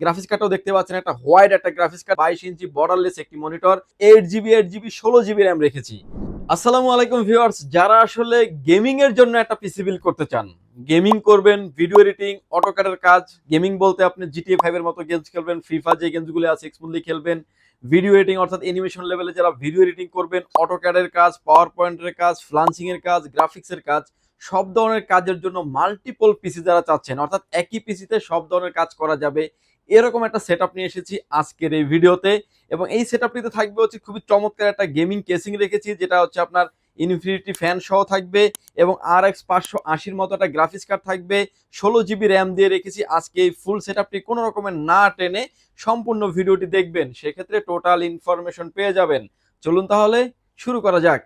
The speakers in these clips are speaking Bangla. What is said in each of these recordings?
গ্রাফিক্স কার্ডটাও দেখতে পাচ্ছেন, একটা হোয়াইট একটা গ্রাফিক্স কার্ড বাইশ ইঞ্চি বর্ডারলেস একটি monitor eight GB eight GB ষোলো জিবি র্যাম রেখেছি। আসসালামু আলাইকুম ভিউয়ার্স যারা আসলে গেমিং এর জন্য একটা পিসি বিল্ড করতে চান গেমিং করবেন ভিডিও এডিটিং অটোক্যাডের কাজ গেমিং বলতে আপনি জিটিএ ফাইভ এর মতো গেমস খেলবেন ফিফা যে গেমসগুলো আছে স্মুথলি খেলবেন ভিডিও এডিটিং অর্থাৎ অ্যানিমেশন লেভেলে যারা ভিডিও এডিটিং করবেন অটোক্যাডের কাজ পাওয়ার পয়েন্টের কাজ ফ্লান্সিং এর কাজ গ্রাফিক্সের কাজ, সব ধরনের কাজের জন্য মাল্টিপল পিসি যারা চাচ্ছেন, অর্থাৎ একই পিসিতে সব ধরনের কাজ করা যাবে এরকম একটা সেট নিয়ে এসেছি আজকের এই ভিডিওতে। এবং এই সেট আপটিতে থাকবে হচ্ছে খুবই চমৎকার একটা গেমিং কেসিং রেখেছি, যেটা হচ্ছে আপনার ইনফিনিটি ফ্যান সহ থাকবে এবং আর এক্স পাঁচশো আশির মতো একটা গ্রাফিক্স কার্ড থাকবে। ষোলো জিবি র্যাম দিয়ে রেখেছি আজকে এই ফুল সেট আপটি কোনো রকমের না টেনে সম্পূর্ণ ভিডিওটি দেখবেন, সেক্ষেত্রে টোটাল ইনফরমেশন পেয়ে যাবেন। চলুন তাহলে শুরু করা যাক।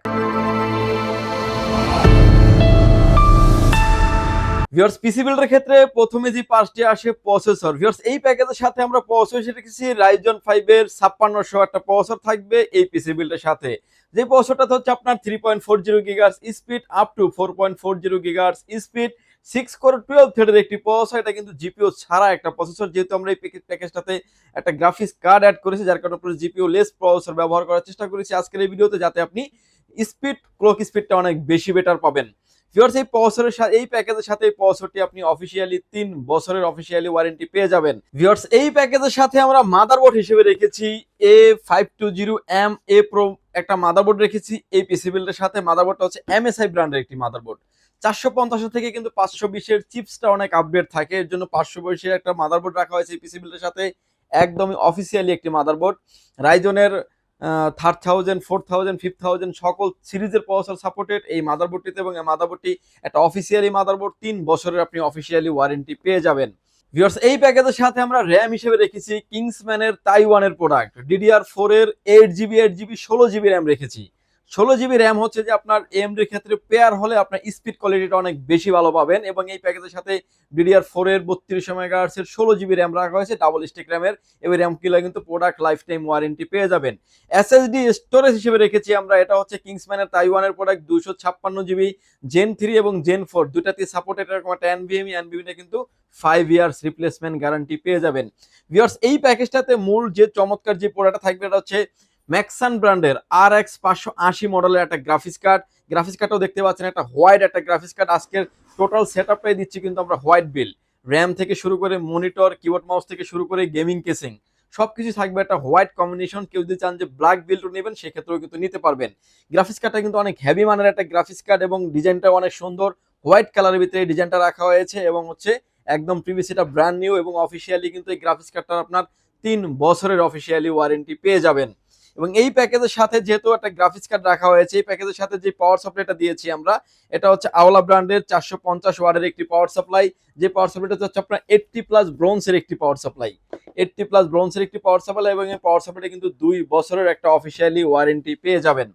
ভিউয়ার্স পিসি বিল্ডের ক্ষেত্রে প্রথমে যে পাঁচটি আসে প্রসেসর ভিউয়ার্স এই প্যাকেজের সাথে আমরা প্রসেসর রেখেছি রাইজন ফাইভ এর ছাপ্পান্নশো একটা প্রসেসর থাকবে এই পিসি সাথে। যে প্রসেসরটা হচ্ছে আপনার three point four zero gigahertz speed up to four point four zero gigahertz speed six core twelve থ্রেডের একটি প্রসেসর এটা কিন্তু জিপিও ছাড়া একটা প্রসেসর যেহেতু আমরা এই প্যাকেজটাতে একটা গ্রাফিক্স কার্ড অ্যাড করেছি, যার কারণে পুরো জিপিও লেস প্রসেসর ব্যবহার করার চেষ্টা করেছি আজকের এই ভিডিওতে যাতে আপনি স্পিড ক্লক স্পিডটা অনেক বেশি বেটার পাবেন। ভিউয়ার্স এই প্রসেসরের সাথে এই প্যাকেজের সাথে এই প্রসেসরটি আপনি অফিসিয়ালি তিন বছরের অফিসিয়ালি ওয়ারেন্টি পেয়ে যাবেন। ভিউয়ার্স এই প্যাকেজের সাথে আমরা মাদারবোর্ড হিসেবে রেখেছি A five two zero M A pro একটা মাদারবোর্ড রেখেছি। এই পিসি বিল্ডের সাথে মাদারবোর্ডটা হচ্ছে এমএসআই ব্র্যান্ডের একটি মাদারবোর্ড চারশো পঞ্চাশ থেকে কিন্তু পাঁচশো বিশের চিপসটা অনেক আপডেট থাকে। এর জন্য পাঁচশো বিশের একটা মাদারবোর্ড রাখা হয়েছে এই পিসি বিল্ডের সাথে। একদমই অফিসিয়ালি একটি motherboard রাইজনের third thousand four thousand fifth thousand সকল সিরিজের প্রসেসর সাপোর্টেড এই মাদারবোর্ডটিতে এবং এই মাদারবোর্ডটি একটা অফিসিয়ালি মাদারবোর্ড, তিন বছরের আপনি অফিসিয়ালি ওয়ারেন্টি পেয়ে যাবেন। ভিউয়ার্স এই প্যাকেজের সাথে আমরা র্যাম হিসেবে রেখেছি কিংসম্যানের তাইওয়ানের প্রোডাক্ট ডিডিআর ফোরের এইট জিবি এইট জিবি ষোলো জিবি র্যাম রেখেছি। ষোলো জিবি র্যাম হচ্ছে যে আপনার এমডির ক্ষেত্রে পেয়ার হলে আপনার স্পিড কোয়ালিটিটা অনেক বেশি ভালো পাবেন এবং এই প্যাকেজের সাথে ডিডিআর ফোর এর বত্রিশ মেগাহার্সের ষোলো জিবি র্যাম রাখা হয়েছে ডাবল স্টিক র্যামের এবার র্যাম কিলো কিন্তু প্রোডাক্ট লাইফ টাইম ওয়ারেন্টি পেয়ে যাবেন। এসএসডি স্টোরেজ হিসেবে রেখেছি আমরা, এটা হচ্ছে কিংসম্যানের তাইওয়ানের প্রোডাক্ট দুশো ছাপ্পান্ন জিবি জেন থ্রি এবং জেন ফোর দুটাতে সাপোর্টেড এরকম একটা এনভিএমই এনভিএমটা কিন্তু ফাইভ ইয়ার্স রিপ্লেসমেন্ট গ্যারান্টি পেয়ে যাবেন। ভিউয়ার্স এই প্যাকেজটাতে মূল যে চমৎকার যে প্রোডাক্টটা থাকবে, এটা হচ্ছে ম্যাক্সান ব্র্যান্ডের আর এক্স পাঁচশো আশি মডেলের একটা গ্রাফিক্স কার্ড গ্রাফিক্স কার্ডটাও দেখতে পাচ্ছেন, একটা হোয়াইট একটা গ্রাফিক্স কার্ড আজকের টোটাল সেট আপটাই দিচ্ছি কিন্তু আমরা হোয়াইট বিল র্যাম থেকে শুরু করে মনিটর কিবোর্ড মাউস থেকে শুরু করে গেমিং কেসিং সব কিছু থাকবে একটা হোয়াইট কম্বিনেশন কেউ যদি চান যে ব্ল্যাক বিল্ড নেবেন, সেক্ষেত্রেও কিন্তু নিতে পারবেন। গ্রাফিক্স কার্ডটা কিন্তু অনেক হ্যাভি মানের একটা গ্রাফিক্স কার্ড এবং ডিজাইনটা অনেক সুন্দর। হোয়াইট কালারের ভিতরে এই ডিজাইনটা রাখা হয়েছে এবং হচ্ছে একদম প্রিভিসিটা ব্র্যান্ড নিউ এবং অফিসিয়ালি কিন্তু এই গ্রাফিক্স কার্ডটা আপনার তিন বছরের অফিসিয়ালি ওয়ারেন্টি পেয়ে যাবেন। এবং এই প্যাকেজের সাথে যেহেতু একটা গ্রাফিক্স কার্ড রাখা হয়েছে, এই প্যাকেজের সাথে যে পাওয়ার সাপ্লাইটা দিয়েছি আমরা, এটা হচ্ছে আওলা ব্র্যান্ডের চারশো পঞ্চাশ ওয়ার্ডের একটি পাওয়ার সাপ্লাই যে পাওয়ার সাপ্লাইটা হচ্ছে আপনার এইটটি প্লাস ব্রোন্সের একটি পাওয়ার সাপ্লাই এইটটি প্লাস ব্রোন্সের একটি পাওয়ার সাপ্লাই এবং এই পাওয়ার সাপ্লাইটা কিন্তু দুই বছরের একটা অফিসিয়ালি ওয়ারেন্টি পেয়ে যাবেন।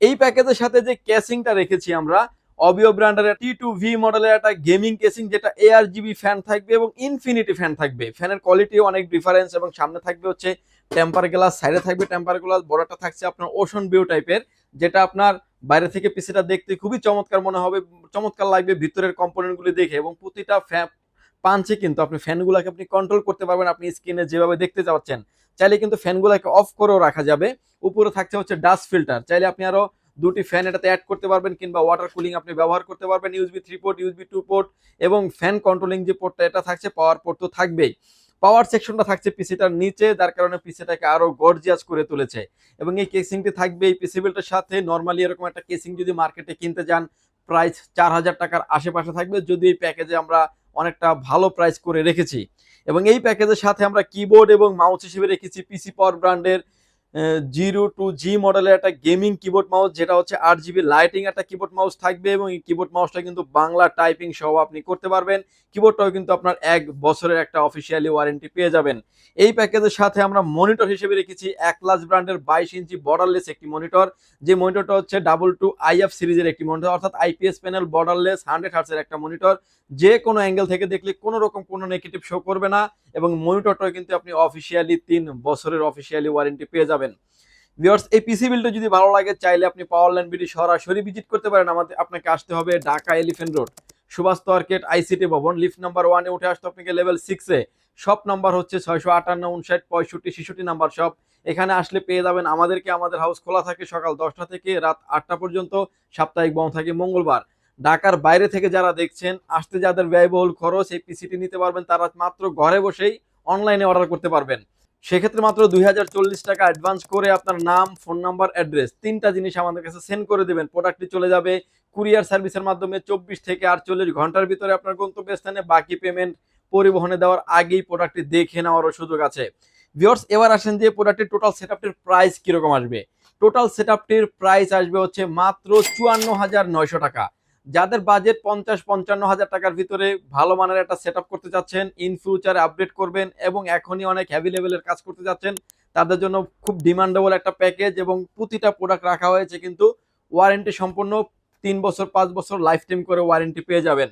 এই প্যাকেজের সাথে যে ক্যাসিংটা রেখেছি আমরা অবিও ব্র্যান্ডের টি টু ভি মডেলের একটা গেমিং কেসিং যেটা এআর জিবি ফ্যান থাকবে এবং ইনফিনিটি ফ্যান থাকবে। ফ্যানের কোয়ালিটিও অনেক ডিফারেন্স এবং সামনে থাকবে হচ্ছে টেম্পার গ্লাস, সাইডে থাকবে টেম্পার গ্লাস বড়টা থাকছে আপনার ওশন ভিউ টাইপের, যেটা আপনার বাইরে থেকে পিসিটা দেখতে খুবই চমৎকার মনে হবে, চমৎকার লাগবে ভিতরের কম্পোনেন্টগুলি দেখে এবং প্রতিটা পাঞ্চে কিন্তু আপনি ফ্যানগুলোকে আপনি কন্ট্রোল করতে পারবেন, আপনি স্ক্রিনে যেভাবে দেখতে চাচ্ছেন চাইলে কিন্তু ফ্যানগুলোকে অফ করেও রাখা যাবে। উপরে থাকছে হচ্ছে ডাস্ট ফিল্টার চাইলে আপনি আরও দুটি ফ্যান এটাতে অ্যাড করতে পারবেন কিংবা ওয়াটার কুলিং আপনি ব্যবহার করতে পারবেন USB three port USB two port এবং ফ্যান কন্ট্রোলিং যে পোর্টটা এটা থাকছে পাওয়ার পোর্ট তো থাকবেই। পাওয়ার সেকশনটা থাকছে পিসিটার নিচে, যার কারণে পিসিটাকে আরও গর্জিয়াস করে তুলেছে। এবং এই কেসিংটি থাকবে এই পিসিবিলটার সাথে। নর্মালি এরকম একটা কেসিং যদি মার্কেটে কিনতে যান প্রাইস চার হাজার টাকার আশেপাশে থাকবে। যদি এই প্যাকেজে আমরা অনেকটা ভালো প্রাইস করে রেখেছি। এবং এই প্যাকেজের সাথে আমরা কিবোর্ড এবং মাউস হিসেবে রেখেছি। পিসি পাওয়ার ব্র্যান্ডের জিরো টু জি মডেলের একটা গেমিং কিবোর্ড মাউস যেটা হচ্ছে আট জিবি লাইটিং একটা কিবোর্ড মাউস থাকবে এবং এই কিবোর্ড মাউসটা কিন্তু বাংলা টাইপিং সহ আপনি করতে পারবেন। কিবোর্ডটাও কিন্তু আপনার এক বছরের একটা অফিসিয়ালি ওয়ারেন্টি পেয়ে যাবেন। এই প্যাকেজের সাথে আমরা মনিটর হিসেবে রেখেছি এক একলাস ব্র্যান্ডের বাইশ ইঞ্চি বর্ডারলেস একটি মনিটর যে মনিটরটা হচ্ছে ডাবল টু আইএফ সিরিজের একটি মনিটর অর্থাৎ আইপিএস প্যানেল বর্ডারলেস হান্ড্রেড হার্টসের একটা মনিটর যে কোনো অ্যাঙ্গেল থেকে দেখলে কোনো রকম কোনো নেগেটিভ শো করবে না এবং মনিটরটাও কিন্তু আপনি অফিসিয়ালি তিন বছরের অফিসিয়ালি ওয়ারেন্টি পেয়ে যাবেন। ভিউয়ার্স এই পিসি বিলটা যদি ভালো লাগে, চাইলে আপনি পাওয়ার লাইন বিডি সরাসরি ভিজিট করতে পারেন। আমাদের, আপনাকে আসতে হবে Dhaka elephant road Subhash market ICT ভবন। লিফট নাম্বার ওয়ানে উঠে আসতে আপনাকে লেভেল সিক্সে শপ নাম্বার হচ্ছে ছয়শো আটান্ন, উনষাট, পঁয়ষট্টি, ছেষট্টি নাম্বার শপ এখানে আসলে পেয়ে যাবেন আমাদেরকে। আমাদের হাউস খোলা থাকে সকাল দশটা থেকে রাত আটটা পর্যন্ত। সাপ্তাহিক বন্ধ থাকে মঙ্গলবার। ঢাকার বাইরে থেকে যারা দেখছেন, আসতে যাদের ব্যয়বহুল খরচ, এই পিসিটি নিতে পারবেন। তারা মাত্র ঘরে বসেই অনলাইনে অর্ডার করতে পারবেন। সেক্ষেত্রে মাত্র দুই হাজার চল্লিশ টাকা অ্যাডভান্স করে আপনার নাম ফোন নাম্বার অ্যাড্রেস তিনটা জিনিস আমাদের কাছে সেন্ড করে দেবেন। প্রোডাক্টটি চলে যাবে কুরিয়ার সার্ভিসের মাধ্যমে চব্বিশ থেকে আটচল্লিশ ঘণ্টার ভিতরে আপনার গন্তব্যস্থানে। বাকি পেমেন্ট পরিবহনে দেওয়ার আগেই প্রোডাক্টটি দেখে নেওয়ারও সুযোগ আছে। ভিওর্স এবার আসেন যে প্রোডাক্টের টোটাল সেটআপটির প্রাইস কীরকম আসবে? টোটাল সেটআপটির প্রাইস আসবে হচ্ছে মাত্র চুয়ান্ন হাজার নয়শো টাকা। যাদের বাজেট পঞ্চাশ, পঞ্চান্ন হাজার টাকার ভিতরে ভালো মানের একটা সেট করতে চাচ্ছেন ইন ফিউচারে আপডেট করবেন এবং এখনই অনেক হ্যাভি লেভেলের কাজ করতে যাচ্ছেন, তাদের জন্য খুব ডিমান্ডেবল একটা প্যাকেজ এবং প্রতিটা প্রোডাক্ট রাখা হয়েছে কিন্তু ওয়ারেন্টি সম্পূর্ণ তিন বছর, পাঁচ বছর লাইফ টাইম করে ওয়ারেন্টি পেয়ে যাবেন।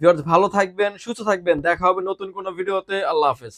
ভিউয়ার্স ভালো থাকবেন, সুস্থ থাকবেন, দেখা হবে নতুন কোনো ভিডিওতে আল্লাহ হাফেজ।